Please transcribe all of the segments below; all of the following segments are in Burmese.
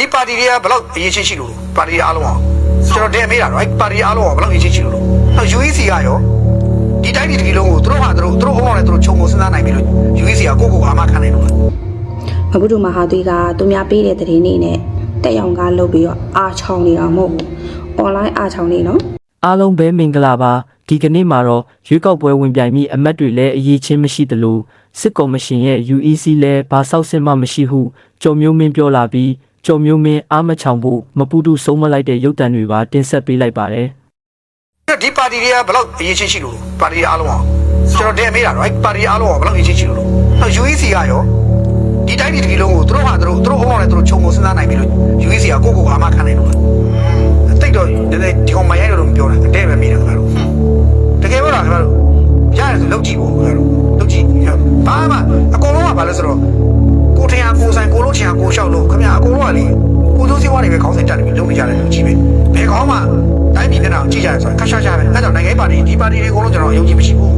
ဒီပါတီတွေကဘယ်လောက်အရေးချင်းရှိလို့ပါတီတွေအားလုံးအောင်ကျွန်တော်တဲမေးတာတော့အဲ့ပါတီတွေအားလုံးအောင်ဘယ်လောက်အရေးချင်းရှိလို့တော့ UEC ကရောဒီတိုင်းဒီဒီလုံးကိုသူတို့ဟာသူတို့သူတို့အုံအောင်နဲ့သူတို့ခြုံငုံစဉ်းစားနိုင်ပြီလို့ UEC ကကိုယ့်ကိုယ်အာမခံနိုင်လို့လားမဘုဒ္ဓမဟာသွေးကသူများပေးတဲ့သတင်းတွေနဲ့တက်ရောင်ကားလုပ်ပြီးတော့အာချောင်းနေတာမဟုတ်ဘူး။ online အာချောင်းနေနော်အားလုံးပဲမင်္ဂလာပါဒီကနေ့မှာတော့ရွေးကောက်ပွဲဝင်ပြိုင်မိအမတ်တွေလည်းအရေးချင်းမရှိသလိုစစ်ကော်မရှင်ရဲ့ UEC လည်းဘာဆောက်စစ်မှမရှိဟုကြော်မျိုးမင်းပြောလာပြီး ကြော်မျိုးမင်းအားမချောင်ဖို့မပူတူဆုံးမလိုက်တဲ့ရုပ်တံတွေပါတင်ဆက်ပေးလိုက်ပါတယ်ဒီပါတီတွေကဘယ်လောက်အရေးချင်းရှိလို့ပါတီတွေအားလုံးအောင်ကျွန်တော်တဲမေးတာတော့အဲ့ပါတီတွေအားလုံးအောင်ဘယ်လောက်အရေးချင်းရှိလို့တော့ UEC ကရောဒီတိုင်းဒီဒီလုံးကိုသူတို့ဟာသူတို့သူတို့အုံအောင်နဲ့သူတို့ခြုံငုံစဉ်းစားနိုင်ပြီလို့ UEC ကကိုယ့်ကိုယ်အာမခံနိုင်လို့လားတိတ်တော့နည်းနည်းဒီကောင်မရိုက်လို့ပြောတာအတဲပဲမေးတာခင်ဗျားတို့တကယ်ပြောတာခင်ဗျားတို့ရတယ်ဆိုလုပ်ကြည့်ပေါ့ခင်ဗျားတို့လုပ်ကြည့်ဘာမှအကုန်လုံးကဘာလဲဆိုတော့ကိုထင်အောင်ကိုဆိုင်ကိုလို့ထင်အောင်ကိုလျှောက်လို့ခင်ဗျာ အကုန်လုံးကလေကိုစိုးစည်းဝါးတွေပဲခေါင်းစဉ်တက်တယ်လုပ်နေကြတယ်လို့ကြည့်ပဲဘယ်ကောင်းမှတိုင်းပြည်နဲ့တော့ကြည့်ကြရဆိုခါရှာရှာပဲအဲ့တော့နိုင်ငံရေးပါတီဒီပါတီတွေအကုန်လုံးကျွန်တော်ယုံကြည်မရှိဘူး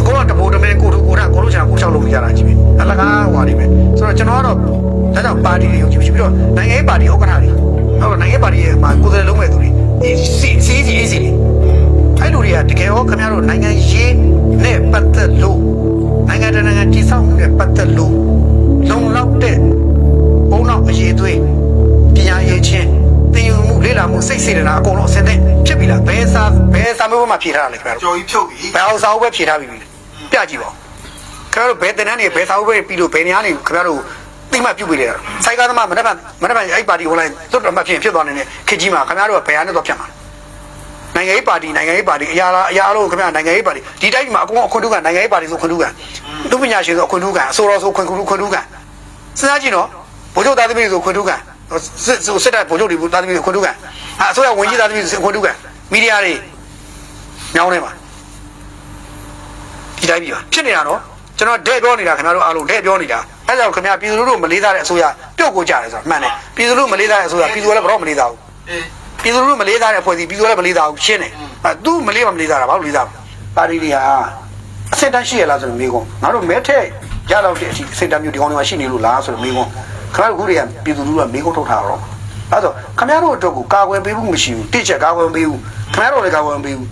အကုန်လုံးတပိုးတမဲကိုထူကိုထကိုလို့ချင်အောင်ကိုလျှောက်လို့နေကြတာကြည့်ပဲအလကားဟွာတွေပဲဆိုတော့ကျွန်တော်ကတော့ဒါကြောင့်ပါတီတွေယုံကြည်မရှိပြီးတော့နိုင်ငံရေးပါတီဥက္ကဋ္ဌတွေဟုတ်တော့နိုင်ငံရေးပါတီရဲ့မှာကိုယ်စားလှယ်လုံးမဲ့သူတွေဒီစီစီစီအေးစီတွေအဲ့လိုတွေကတကယ်ရောခင်ဗျားတို့နိုင်ငံရေးနဲ့ပတ်သက်လို့နိုင်ငံတကာနိုင်ငံတည်ဆောက်မှုနဲ့ပတ်သက်လို့လုံ မှုလေ့လာမှုစိတ်စေတနာအကုန်လုံးအစင်းတဲ့ဖြစ်ပြီလားဘယ်စာဘယ်စာမျိုးမှဖြေထားတာလဲခင်ဗျားတို့ကြော်ကြီးဖြုတ်ပြီဘယ်အောင်စာအုပ်ပဲဖြေထားပြီပြီပြကြည့်ပါဦးခင်ဗျားတို့ဘယ်တင်တန်းနေဘယ်စာအုပ်ပဲပြီးလို့ဘယ်နေရာနေခင်ဗျားတို့တိမပြုတ်ပေးလေတာစိုက်ကားသမားမနေ့ကမနေ့ကအဲ့ပါတီဟိုလိုက်သွတ်တော်မှဖြစ်ဖြစ်သွားနေတဲ့ခေကြီးမှာခင်ဗျားတို့ကဘယ်ဟာနဲ့တော့ဖြတ်မှာနိုင်ငံရေးပါတီနိုင်ငံရေးပါတီအရာလားအရာလို့ခင်ဗျာနိုင်ငံရေးပါတီဒီတိုင်းမှာအကုန်အခွင့်ထူးကနိုင်ငံရေးပါတီဆိုခွင့်ထူးကသူပညာရှင်ဆိုအခွင့်ထူးကအစိုးရဆိုခွင့်ထူးခွင့်ထူးကစဉ်းစားကြည့်နော်ဗိုလ်ချုပ်သားသမီးဆိုခွင့်ထူးက စစ်စစ်တပ်ဗိုလ်ချုပ်တွေသားသမီးဆိုခွင့်ထူးကအစိုးရဝန်ကြီးသားသမီးဆိုခွင့်ထူးကမီဒီယာတွေညောင်းနေပါဒီတိုင်းပြီပါဖြစ်နေတာနော်ကျွန်တော်တဲ့ပြောနေတာခင်ဗျားတို့အားလုံးတဲ့ပြောနေတာအဲဒါကြောင့်ခင်ဗျာပြည်သူလူထုမလေးစားတဲ့အစိုးရပြုတ်ကိုကြတယ်ဆိုတာမှန်တယ်ပြည်သူလူထုမလေးစားတဲ့အစိုးရပြည်သူကလည်းဘယ်တော့မလေးစားဘူးအေးပြည်သူလူထုမလေးစားတဲ့အဖွဲ့အစည်းပြည်သူကလည်းမလေးစားဘူးရှင်းတယ်အဲသူမလေးမမလေးစားတာဘာလို့လေးစားပါတီတွေဟာအစစ်တမ်းရှိရလားဆိုတော့မေးခွန်းငါတို့မဲထက်ရတော့တဲ့အထိအစစ်တမ်းမျိုးဒီကောင်တွေမှာရှိနေလို့လားဆိုတော့မေးခွန်း ခင်ဗျားတို့ခုတွေကပြည်သူလူထုကမေးခွန်းထုတ်ထားတော့အဲဆိုခင်ဗျားတို့အတွက်ကိုကာကွယ်ပေးဖို့မရှိဘူးတိကျကာကွယ်ပေးဘူးခင်ဗျားတို့လည်းကာကွယ်ပေးဘူး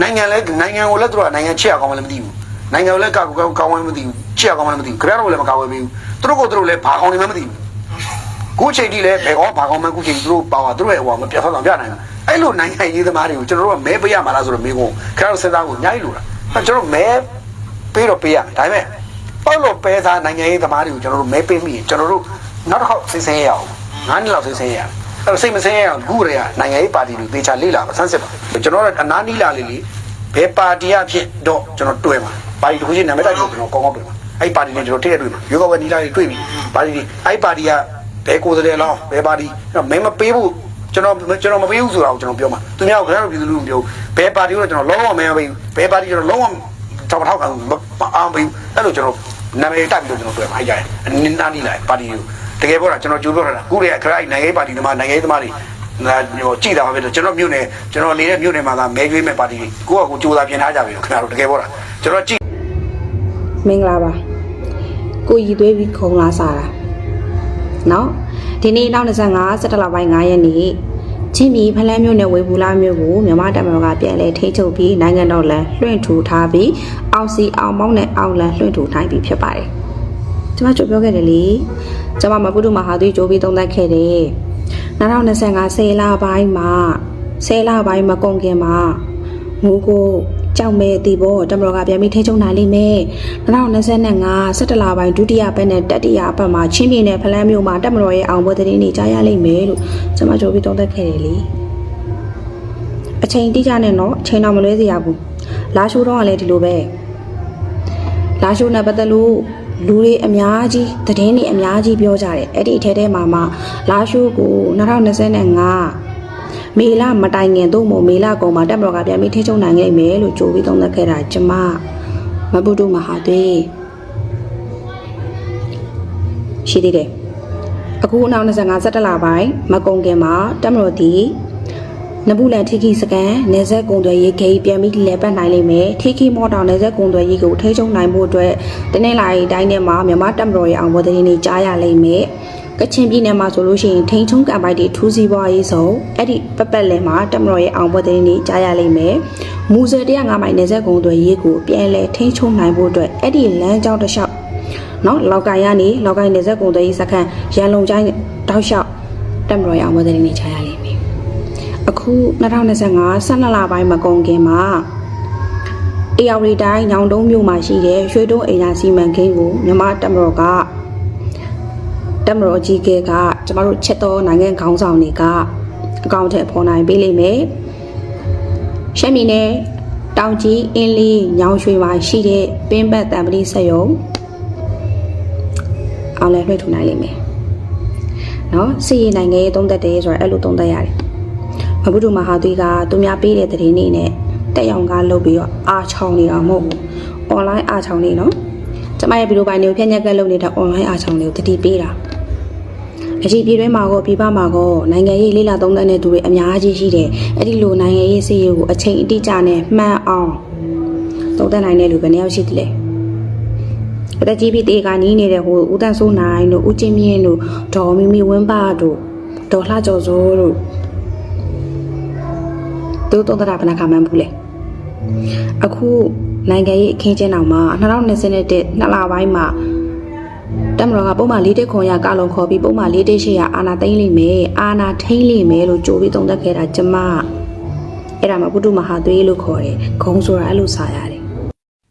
နိုင်ငံလည်းနိုင်ငံကိုလည်းသူတို့ကနိုင်ငံချစ်အောင်လည်းမသိဘူးနိုင်ငံကိုလည်းကောက်ကောက်ကောင်းဝဲမသိဘူးကြည့်ရကောင်းမှလည်းမသိဘူးခင်ဗျားတို့လည်းမကောက်ဝဲပေးဘူးသူတို့ကသူတို့လည်းဘာကောင်းနေမှမသိဘူးခုချိန်ထိလည်းဘယ်ကောဘာကောင်းမှခုချိန်သူတို့ပါသွားသူတို့ရဲ့ဟိုမှာပြတ်သွားအောင်ပြနိုင်တာအဲ့လိုနိုင်ငံရေးသမားတွေကိုကျွန်တော်တို့ကမဲပေးရမှာလားဆိုတော့မင်းကခင်ဗျားတို့စဉ်းစားဖို့အများကြီးလိုတာအဲ့ကျွန်တော်တို့မဲပေးတော့ပေးရမယ်ဒါပေမဲ့ပေါ့လို့ပဲစားနိုင်ငံရေးသမားတွေကိုကျွန်တော်တို့မဲပေးမိရင်ကျွန်တော်တို့ နောက်တစ်ခေါက်စိတ်ဆင်းရအောင်ငါးနှစ်လောက်စိတ်ဆင်းရအောင်အဲ့စိတ်မဆင်းရအောင်ခုရေကနိုင်ငံရေးပါတီတွေသေချာလေ့လာပါဆန်းစစ်ပါကျွန်တော်တို့အနားနီးလာလေးလေးဘယ်ပါတီအဖြစ်တော့ကျွန်တော်တွေ့မှာပါတီတစ်ခုချင်းနာမည်တိုက်ကျွန်တော်ကောင်းကောင်းတွေ့မှာအဲ့ပါတီနဲ့ကျွန်တော်တည့်ရတွေ့မှာရွေးကောက်ပွဲနီးလာလေးတွေ့ပြီပါတီအဲ့ပါတီကဘယ်ကိုယ်စားလှယ်လောင်းဘယ်ပါတီမဲမပေးဖို့ကျွန်တော်ကျွန်တော်မပေးဘူးဆိုတာကိုကျွန်တော်ပြောမှာသူများကခင်ဗျားတို့ပြည်သူလူထုပြောဘယ်ပါတီကိုကျွန်တော်လုံးဝမဲမပေးဘူးဘယ်ပါတီကျွန်တော်လုံးဝထောက်ထောက်ကအောင်ပေးအဲ့လိုကျွန်တော်နာမည်တိုက်ပြီးတော့ကျွန်တော်တွေ့မှာအဲ့ကြတယ်အနင်းနာနီးလာပါတီကို တကယ်ပြောတာကျွန်တော်ကြိုးပြောတာခုတည်းကခရိုင်နိုင်ငံရေးပါတီသမားနိုင်ငံရေးသမားတွေနာဟိုကြည်တာပါပဲကျွန်တော်မြို့နယ်ကျွန်တော်နေတဲ့မြို့နယ်မှာသာမဲကျွေးမဲ့ပါတီတွေကိုယ့်အကူကြိုးစားပြင်ထားကြပြီခင်ဗျားတို့တကယ်ပြောတာကျွန်တော်ကြည်မင်္ဂလာပါကိုရည်သွေးပြီးခုံလာစားတာနော်ဒီနေ့နောက်25စက်တလပိုင်း9ရက်နေ့ချင်းပြည်ဖလန်းမြို့နယ်ဝေဘူးလာမြို့ကိုမြန်မာတပ်မတော်ကပြန်လည်ထိန်းချုပ်ပြီးနိုင်ငံတော်လန်လွှင့်ထူထားပြီးအောင်စီအောင်မောင်းနဲ့အောင်လန်လွှင့်ထူနိုင်ပြီဖြစ်ပါတယ် ကျွန်မကြိုပြောခဲ့တယ်လေကျွန်မမပုဒ္ဓမဟာသွေးကြိုးပြီးသုံးသပ်ခဲ့တယ်2025ဆေးလပိုင်းမှာဆေးလပိုင်းမကုန်ခင်မှာငိုးကိုကြောက်မဲ့တီဘောတမတော်ကပြန်ပြီးထိချုံနိုင်လိမ့်မယ်2025 17လပိုင်းဒုတိယပတ်နဲ့တတိယပတ်မှာချင်းပြည်နယ်ဖလန်းမြို့မှာတမတော်ရဲ့အောင်ပွဲသတင်းတွေကြားရလိမ့်မယ်လို့ကျွန်မကြိုးပြီးသုံးသပ်ခဲ့တယ်လေအချိန်တိကျနဲ့တော့အချိန်တော့မလွဲစေရဘူးလာရှိုးတော့ကလည်းဒီလိုပဲလာရှိုးနဲ့ပတ်သက်လို့ လူတွေအများကြီးသတင်းတွေအများကြီးပြောကြတယ်အဲ့ဒီအထဲထဲမှာမှလာရှိုးကို2025မေလမတိုင်ခင်သို့မဟုတ်မေလကုန်မှာတက်မတော်ကပြန်ပြီးထိချုံနိုင်ခဲ့မယ်လို့ကြိုးပြီးသုံးသပ်ခဲ့တာကျမမပုတုမဟာသွေးရှိသေးတယ်အခုနောက်25စက်တလပိုင်းမကုန်ခင်မှာတက်မတော်ဒီ နဘူးလန်ထိခိစကန်နေဆက်ကုံတွေရေးဂိတ်ပြန်ပြီးလဲပတ်နိုင်လိမ့်မယ်ထိခိမော်တောင်နေဆက်ကုံတွေရေးကိုထိချုံနိုင်ဖို့အတွက်တနေ့လာရီတိုင်းထဲမှာမြန်မာတက်မတော်ရဲ့အောင်ပွဲသတင်းတွေကြားရလိမ့်မယ်ကချင်ပြည်နယ်မှာဆိုလို့ရှိရင်ထိန်ချုံကံပိုက်တွေထူးစီးပွားရေးဆုံးအဲ့ဒီပက်ပက်လဲမှာတက်မတော်ရဲ့အောင်ပွဲသတင်းတွေကြားရလိမ့်မယ်မူဆယ်105မိုင်နေဆက်ကုန်းတွေရေးကိုပြန်လဲထိန်ချုံနိုင်ဖို့အတွက်အဲ့ဒီလမ်းကြောင်းတစ်လျှောက်နော်လောက်ကိုင်ကနေလောက်ကိုင်နေဆက်ကုန်းတွေရေးစခန်းရန်လုံချိုင်းတောက်လျှောက်တက်မတော်ရဲ့အောင်ပွဲသတင်းတွေကြားရလိမ့်မယ် အခု2025 12လပိုင်းမကုန်ခင်မှာအေယာဝတီတိုင်းညောင်တုံးမြို့မှာရှိတဲ့ရွှေတုံးအိမ်သာစီမံကိန်းကိုမြန်မာတပ်မတော်ကတပ်မတော်အကြီးအကဲကကျမတို့ချက်တော်နိုင်ငံခေါင်းဆောင်တွေကအကောင့်ထဲပေါ်နိုင်ပေးလိမ့်မယ်။ရှမ်းပြည်နယ်တောင်ကြီးအင်းလေးညောင်ရွှေမှာရှိတဲ့ပင်းပတ်တံပတိဆက်ယုံအောင်လည်းလွှဲထူနိုင်လိမ့်မယ်။နော်စီရင်နိုင်ငံရေးသုံးသက်တယ်ဆိုတော့အဲ့လိုသုံးသက်ရတယ်။ မဘုဒ္ဓမဟာသွေးကသူများပေးတဲ့သတင်းတွေနဲ့တက်ရောင်ကားလုပ်ပြီးတော့အာချောင်းနေတာမဟုတ်ဘူး။ online အာချောင်းနေနော်။ကျမရဲ့ဗီဒီယိုပိုင်းတွေကိုဖြန့်ညက်ကလုပ်နေတဲ့ online အာချောင်းတွေကိုတတိပေးတာ။အရှိပြည်တွင်းမှာကောပြည်ပမှာကောနိုင်ငံရေးလေးလာသုံးသပ်တဲ့သူတွေအများကြီးရှိတယ်။အဲ့ဒီလိုနိုင်ငံရေးစီးရေးကိုအချိန်အတိအကျနဲ့မှန်အောင်သုံးသပ်နိုင်တဲ့လူဘယ်နှယောက်ရှိသလဲ။အသက်ကြီးပြီးတေကနီးနေတဲ့ဟိုဦးတန်းစိုးနိုင်တို့ဦးချင်းမြင့်တို့ဒေါ်မီမီဝင်းပါတို့ဒေါ်လှကျော်စိုးတို့ သူတို့သုံးသပ်တာဘယ်နှခါမှန်းဘူးလဲ။အခုနိုင်ငံရေးအခင်းကျင်းအောင်မှာ2021နှစ်လပိုင်းမှာတမတော်ကပုံမှန်၄တက်ခွန်ရကလုံးခေါ်ပြီးပုံမှန်၄တက်ရှိရအာနာသိမ့်လိမ့်မယ်အာနာထိမ့်လိမ့်မယ်လို့ကြိုပြီးသုံးသပ်ခဲ့တာကျမအဲ့ဒါမှဘုဒ္ဓမဟာသွေးလို့ခေါ်တယ်ဂုံဆိုတာအဲ့လိုစာရတယ်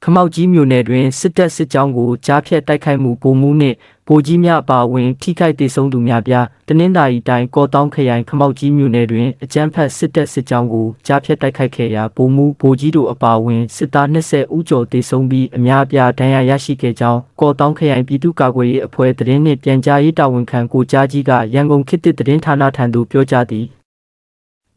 ခမောက်ကြီးမြို့နယ်တွင်စစ်တပ်စစ်ကြောင်းကိုကြားဖြတ်တိုက်ခိုက်မှုပုံမှုနှင့်ဗိုလ်ကြီးများအပါအဝင်ထိခိုက်ဒေဆုံးသူများပြားတနင်္သာရီတိုင်းကော့တောင်းခရိုင်ခမောက်ကြီးမြို့နယ်တွင်အကြမ်းဖက်စစ်တပ်စစ်ကြောင်းကိုကြားဖြတ်တိုက်ခိုက်ခဲ့ရာဗိုလ်မှူးဗိုလ်ကြီးတို့အပါအဝင်စစ်သား20ဦးကျော်ဒေဆုံးပြီးအများအပြားဒဏ်ရာရရှိခဲ့ကြောင်းကော့တောင်းခရိုင်ပြည်သူ့ကာကွယ်ရေးအဖွဲ့သတင်းနှင့်ပြန်ကြားရေးတာဝန်ခံကိုကြားကြီးကရန်ကုန်ခေတ်သစ်သတင်းဌာနထံသို့ပြောကြားသည်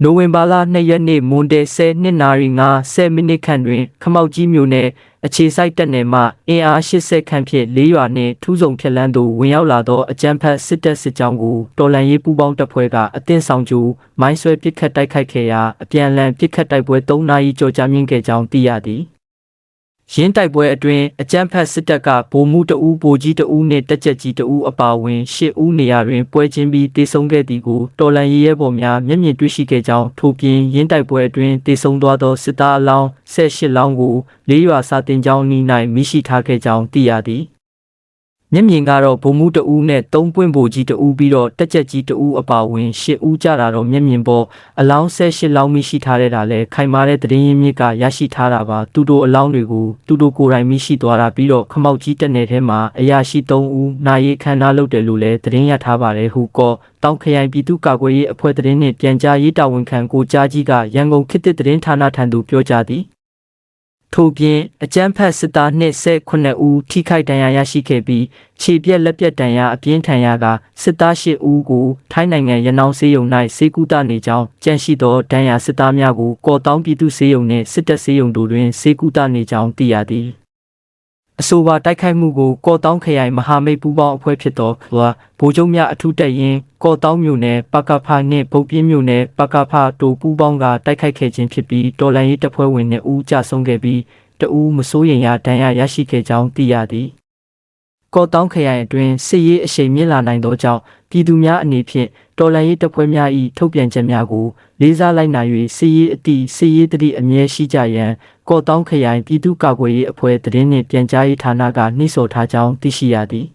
နိုဝင်ဘာလ2ရက်နေ့မွန်ဒဲ10နှစ်နာရီ50မိနစ်ခန့်တွင် ခမောက်ကြီးမြို့နယ်အခြေစိုက်တပ်နယ်မှအင်အား80ခန့်ဖြင့်၄ရွာနှင့်ထူးဆောင်ဖြက်လန်းသို့ဝင်ရောက်လာသောအကြမ်းဖက်စစ်တပ်စစ်ကြောင်းကိုတော်လန်ရေးပူးပေါင်းတပ်ဖွဲ့ကအသင့်ဆောင်ကြိုမိုင်းဆွဲပစ်ခတ်တိုက်ခိုက်ခဲ့ရာအပြန်အလှန်ပစ်ခတ်တိုက်ပွဲ3နာရီကျော်ကြာမြင့်ခဲ့ကြောင်းသိရသည် ရင်းတိုက်ပွဲအတွင်းအကြမ်းဖက်စစ်တပ်ကဗိုလ်မှူးတအူးဗိုလ်ကြီးတအူးနှင့်တက်ကြက်ကြီးတအူးအပါအဝင်၈ဦးနေရာတွင်ပွဲချင်းပြီးတေဆုံးခဲ့သည်ကိုတော်လန်ရေးရဲဘော်များမျက်မြင်တွေ့ရှိခဲ့ကြောင်းထို့ပြင်ရင်းတိုက်ပွဲအတွင်းတေဆုံးသွားသောစစ်သားအလောင်း၁၈လောင်းကိုလေးရွာစာတင်ကျောင်းနီး၌မိရှိထားခဲ့ကြောင်းသိရသည် မျက်မြင်ကတော့ဗိုလ်မှူးတဦးနဲ့သုံးပွင့်ဗိုလ်ကြီးတဦးပြီးတော့တက်ချက်ကြီးတဦးအပါအဝင်ရှစ်ဦးကြတာတော့မျက်မြင်ပေါ်အလောင်း၁၈လောင်းမိရှိထားတဲ့တာလဲခိုင်မာတဲ့သတင်းရင်းမြစ်ကရရှိထားတာပါသူတို့အလောင်းတွေကိုသူတို့ကိုယ်တိုင်မိရှိသွားတာပြီးတော့ခမောက်ကြီးတက်နယ်ထဲမှာအရာရှိ၃ဦးနာရီခန္ဓာလုပ်တယ်လို့လဲသတင်းရထားပါတယ်ဟုကောတောင်ခရိုင်ပြည်သူ့ကာကွယ်ရေးအဖွဲ့သတင်းနှင့်ပြန်ကြားရေးတာဝန်ခံကိုကြားကြီးကရန်ကုန်ခေတ်သစ်သတင်းဌာနထံသို့ပြောကြားသည် ထို့ပြင်အကြမ်းဖက်စစ်သား29ဦးထိခိုက်ဒဏ်ရာရရှိခဲ့ပြီးခြေပြက်လက်ပြက်ဒဏ်ရာအပြင်းထန်ရာကစစ်သား10ဦးကိုထိုင်းနိုင်ငံရနောင်းစေးရုံ၌စေကူတာနေကြောင်းကြန့်ရှိသောဒဏ်ရာစစ်သားများကိုကော်တောင်းပြည်သူစေးရုံနှင့်စစ်တပ်စေးရုံတို့တွင်စေကူတာနေကြောင်းသိရသည် အဆိုပါတိုက်ခိုက်မှုကိုကော်တောင်းခရိုင်မဟာမိတ်ပူးပေါင်းအဖွဲ့ဖြစ်သောဗိုလ်ချုပ်များအထူးတပ်ရင်းကော်တောင်းမြို့နယ်ပကဖာနှင့်ဗုတ်ပြင်းမြို့နယ်ပကဖာတို့ပူးပေါင်းကတိုက်ခိုက်ခဲ့ခြင်းဖြစ်ပြီးတော်လန်ရေးတပ်ဖွဲ့ဝင်2ဦးကြာဆုံးခဲ့ပြီးတဦးမစိုးရိမ်ရဒဏ်ရာရရှိခဲ့ကြောင်းသိရသည်ကော့တောင်းခရိုင်အတွင်းစစ်ရေးအရှိန်မြင့်လာနိုင်သောကြောင့်ပြည်သူများအနေဖြင့်တော်လှန်ရေးတပ်ဖွဲ့များ၏ထုတ်ပြန်ချက်များကိုလေးစားလိုက်နာ၍စစ်ရေးအသည့်စစ်ရေးတတိအမြဲရှိကြရန် ကော့တောင်းခရိုင်ပြည်သူ့ကာကွယ်ရေးအဖွဲ့သတင်းနှင့်ပြန်ကြားရေးဌာနကနှိဆိုထားကြောင်းသိရှိရသည်